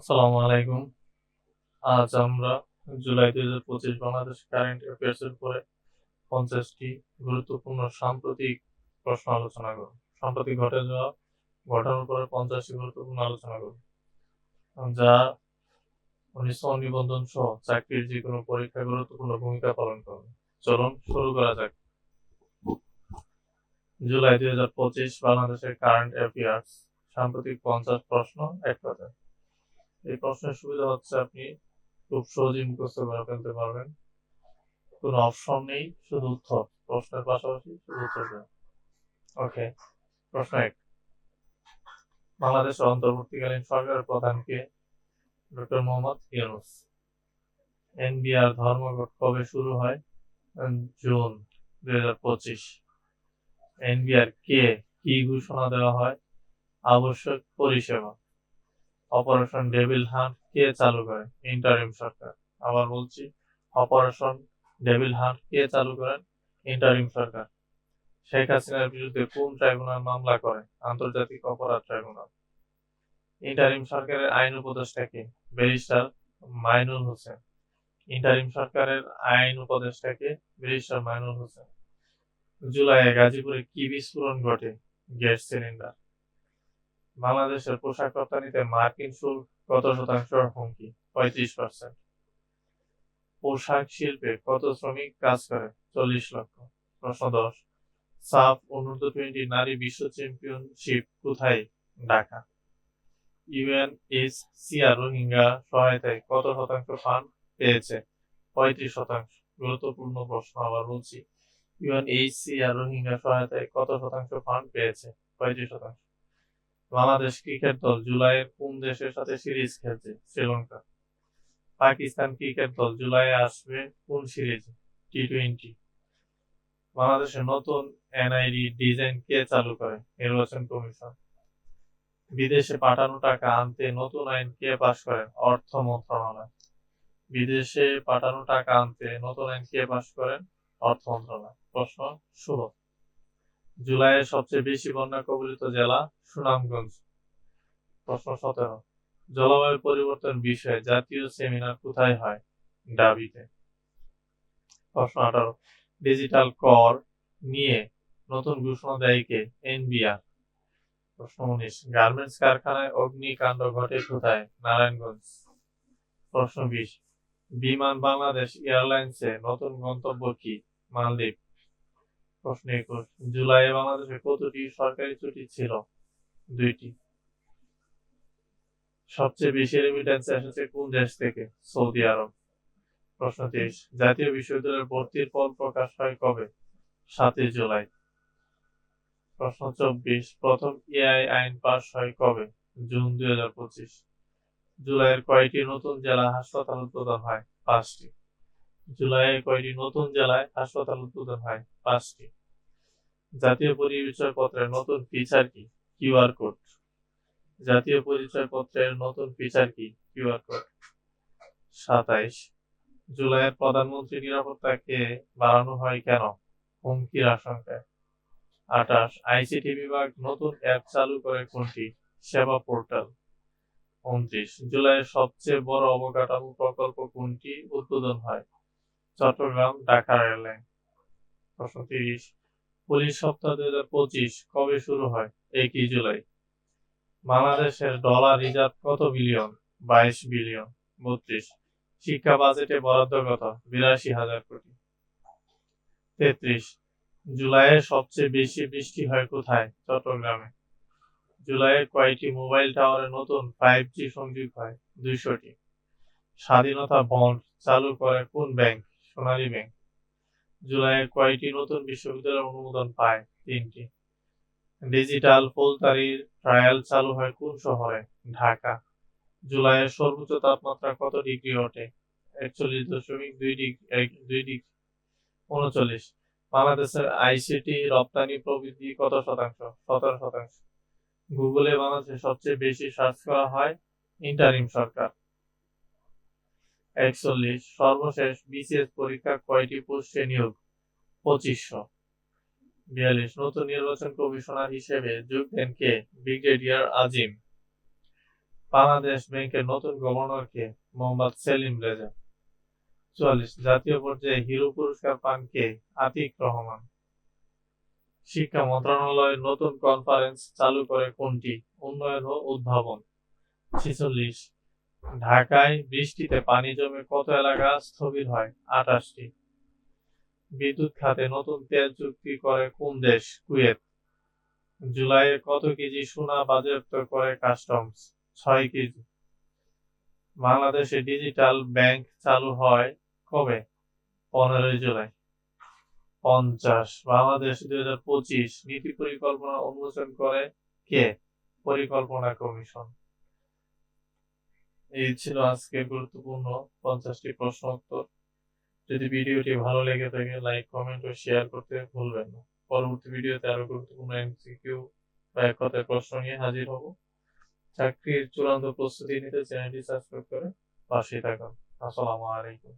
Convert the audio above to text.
আসসালামু আলাইকুম। আজ আমরা জুলাই দুই হাজার পঁচিশ বাংলাদেশ কারেন্ট অ্যাফেয়ার্স এর উপরে পঞ্চাশটি গুরুত্বপূর্ণ সাম্প্রতিক প্রশ্ন আলোচনা করব। সাম্প্রতিক ঘটে যাওয়া ঘটনার উপরে পঞ্চাশটি গুরুত্বপূর্ণ আলোচনা করব। যা উনিশশো নিবন্ধন সহ চাকরির যে কোনো পরীক্ষায় গুরুত্বপূর্ণ ভূমিকা পালন করবে। চলুন শুরু করা যাক। জুলাই দুই হাজার পঁচিশ বাংলাদেশের কারেন্ট অ্যাফেয়ার্স সাম্প্রতিক পঞ্চাশ প্রশ্ন এক কথায় এই প্রশ্নের সুবিধা হচ্ছে আপনি খুব সহজেই মুখস্থ করে ফেলতে পারবেন। কোনো অপশন নেই, শুধু উত্তর। প্রশ্নের পাশাপাশি শুধু উত্তর দেন। ওকে, প্রশ্ন এক। বাংলাদেশের অন্তর্বর্তীকালীন সরকারের প্রধানকে ডক্টর মোহাম্মদ ইউনুস। এনবিআর ধর্মঘট কবে শুরু হয়? জুন দুই হাজার পঁচিশ। এনবিআর কে কি ঘোষণা দেওয়া হয়? আবশ্যক পরিষেবা। অপারেশন ডেভিল হান্ট কে চালু করে ইন্টারিম সরকার। আবার বলছি, অপারেশন ডেভিল হান্ট কে চালু করেন? ইন্টারিম সরকার। শেখ হাসিনার বিরুদ্ধে কোন ট্রাইব্যুনাল মামলা করে? আন্তর্জাতিক অপরাধ ট্রাইব্যুনাল। ইন্টারিম সরকারের আইন উপদেষ্টাকে ব্যারিস্টার মাইনুল হোসেন। ইন্টারিম সরকারের আইন উপদেষ্টাকে ব্যারিস্টার মাইনুল হোসেন। জুলাইয়ে গাজীপুরে কি বিস্ফোরণ ঘটে? Gas cylinder. বাংলাদেশের পোশাক রপ্তানিতে মার্কিন শুল্ক কত শতাংশ হুমকি? পঁয়ত্রিশ পার্সেন্ট। পোশাক শিল্পে কত শ্রমিক কাজ করে? চল্লিশ লক্ষ। প্রশ্ন দশ। সাফ অনূর্ধ্ব টোয়েন্টি নারী বিশ্ব চ্যাম্পিয়নশিপ কোথায়? Dhaka. UN S CR Rohingya সহায়তায় কত শতাংশ ফান্ড পেয়েছে? পঁয়ত্রিশ শতাংশ। গুরুত্বপূর্ণ প্রশ্ন আবার বলছি। ইউএন এইচ সিআর রোহিঙ্গা সহায়তায় কত শতাংশ ফান্ড পেয়েছে? পঁয়ত্রিশ শতাংশ। বাংলাদেশ ক্রিকেট দল জুলাইয়ের কোন দেশের সাথে সিরিজ খেলছে? শ্রীলঙ্কা। পাকিস্তান ক্রিকেট দল জুলাইয়ে আসবে কোন সিরিজ? টি টোয়েন্টি বাংলাদেশের নতুন এনআইডি ডিজাইন কে চালু করে? নির্বাচন কমিশন। বিদেশে পাঠানো টাকা আনতে নতুন আইন কে পাশ করেন? অর্থ মন্ত্রণালয়। বিদেশে পাঠানো টাকা আনতে নতুন আইন কে পাশ করেন? অর্থ মন্ত্রণালয়। প্রশ্ন ষোলো। জুলাইয়ের সবচেয়ে বেশি বন্যা কবলিত জেলা সুনামগঞ্জ। প্রশ্ন সতেরো। জলবায়ু পরিবর্তন বিষয়ে জাতীয় সেমিনার কোথায় হয় ডাবিতে? প্রশ্ন আঠারো। ডিজিটাল কর নিয়ে নতুন ঘোষণা দেয় কে? এনবিআর। প্রশ্ন উনিশ। গার্মেন্টস কারখানায় অগ্নিকাণ্ড ঘটে কোথায়? নারায়ণগঞ্জ। প্রশ্ন বিশ। বিমান বাংলাদেশ এয়ারলাইন্সে নতুন গন্তব্য কি? মালদ্বীপ। প্রশ্ন একুশ। জুলাইয়ে বাংলাদেশে কতটি সরকারি ছুটি ছিল? দুইটি। সবচেয়ে বেশি রেমিটেন্স এসেছে কোন দেশ থেকে? Saudi Arab. প্রশ্ন তেইশ। জাতীয় বিশ্ববিদ্যালয়ের ভর্তির ফল প্রকাশ হয় কবে? সাতই জুলাই। প্রশ্ন চব্বিশ। প্রথম এআই আইন পাশ হয় কবে? জুন দুই হাজার পঁচিশ। জুলাইয়ের কয়টি নতুন জেলা হাসপাতাল উদ্বোধন হয়? পাঁচটি। জুলাইয়ে কয়টি নতুন জেলায় হাসপাতাল উদ্বোধন হয়? পাঁচটি। জাতীয় পরিচয় পত্রের নতুন ফিচার কি? QR code. জাতীয় পরিচয় পত্রের নতুন ফিচার কি? QR code. সাতাইশ। জুলাইয়ের প্রধানমন্ত্রী নিরাপত্তাকে বাড়ানো হয় কেন? হুমকির আশঙ্কায় আঠাশ। আইসিটি বিভাগ নতুন অ্যাপ চালু করে কোনটি? সেবা পোর্টাল। উনত্রিশ। জুলাইয়ের সবচেয়ে বড় অবকাঠামো প্রকল্প কোনটি? উদ্বোধন হয় চট্টগ্রাম, ঢাকা রেললাইন। প্রশ্ন তিরিশ। পুলিশ সপ্তাহ দুই হাজার পঁচিশ কবে শুরু হয়? একই জুলাই। বাংলাদেশের ডলার রিজার্ভ কত বিলিয়ন? বাইশ বিলিয়ন। বত্রিশ। শিক্ষা বাজেটে বরাদ্দ কত? বিরাশি হাজার কোটি। তেত্রিশ। জুলাইয়ে সবচেয়ে বেশি বৃষ্টি হয় কোথায়? চট্টগ্রামে। জুলাইয়ের কয়টি মোবাইল টাওয়ারে নতুন ফাইভ জি সংযোগ হয়? দুইশোটি। স্বাধীনতা বন্ড চালু করে কোন ব্যাংক? সোনালী ব্যাংক জুলাইয়ের কয়টি নতুন বিশ্ববিদ্যালয়ের অনুমোদন পায় তিনটি। ডিজিটাল ফুলতারির ট্রায়াল চালু হয় কোন শহরে? ঢাকা। জুলাইয়ের সর্বোচ্চ তাপমাত্রা কত ডিগ্রি ওঠে? একচল্লিশ দশমিক দুই ডিগ্রি দুই ডিগ্রি। উনচল্লিশ। বাংলাদেশের আইসিটি রপ্তানি প্রবৃদ্ধি কত শতাংশ? সতেরো শতাংশ। গুগলে বাংলাদেশে সবচেয়ে বেশি সার্চ করা হয় ইন্টারিম সরকার। একচল্লিশ, সর্বশেষ বিসিএস পরীক্ষা কয়টি পোস্টে নিয়োগ? পঁচিশশো। বিয়াল্লিশ, নতুন নির্বাচন কমিশনার হিসেবে যোগ দেন কে? ব্রিগেডিয়ার আজিম। বাংলাদেশ ব্যাংকের নতুন গভর্নর কে মোহাম্মদ সেলিম রেজা। চুয়াল্লিশ, জাতীয় পর্যায়ে হিরো পুরস্কার পান কে? আতিক রহমান। শিক্ষা মন্ত্রণালয় নতুন কনফারেন্স চালু করে কোনটি? উন্নয়ন ও উদ্ভাবন। ছেচল্লিশ ঢাকায় বৃষ্টিতে পানি জমে কত এলাকা স্থবির হয়? আটাশটি। বিদ্যুৎ খাতে নতুন তেল চুক্তি করে কোন দেশ? কুয়েত। জুলাইয়ে কত কেজি সোনা বাজেয়াপ্ত করে কাস্টমস? ছয় কেজি। বাংলাদেশে ডিজিটাল ব্যাংক চালু হয় কবে? পনেরোই জুলাই। পঞ্চাশ। বাংলাদেশ দুই হাজার পঁচিশ নীতি পরিকল্পনা উন্মোচন করে কে? পরিকল্পনা কমিশন। এই ছিল আজকের গুরুত্বপূর্ণ পঞ্চাশটি প্রশ্ন উত্তর। যদি ভিডিওটি ভালো লেগে থাকে লাইক কমেন্ট ও শেয়ার করতে ভুলবেন না। পরবর্তী ভিডিওতে আরও গুরুত্বপূর্ণ এমসিকিউ বা এক কথায় প্রশ্ন নিয়ে হাজির হব। চাকরির চূড়ান্ত প্রস্তুতি নিতে চ্যানেলটি সাবস্ক্রাইব করে পাশে থাকুন। আসসালামু আলাইকুম।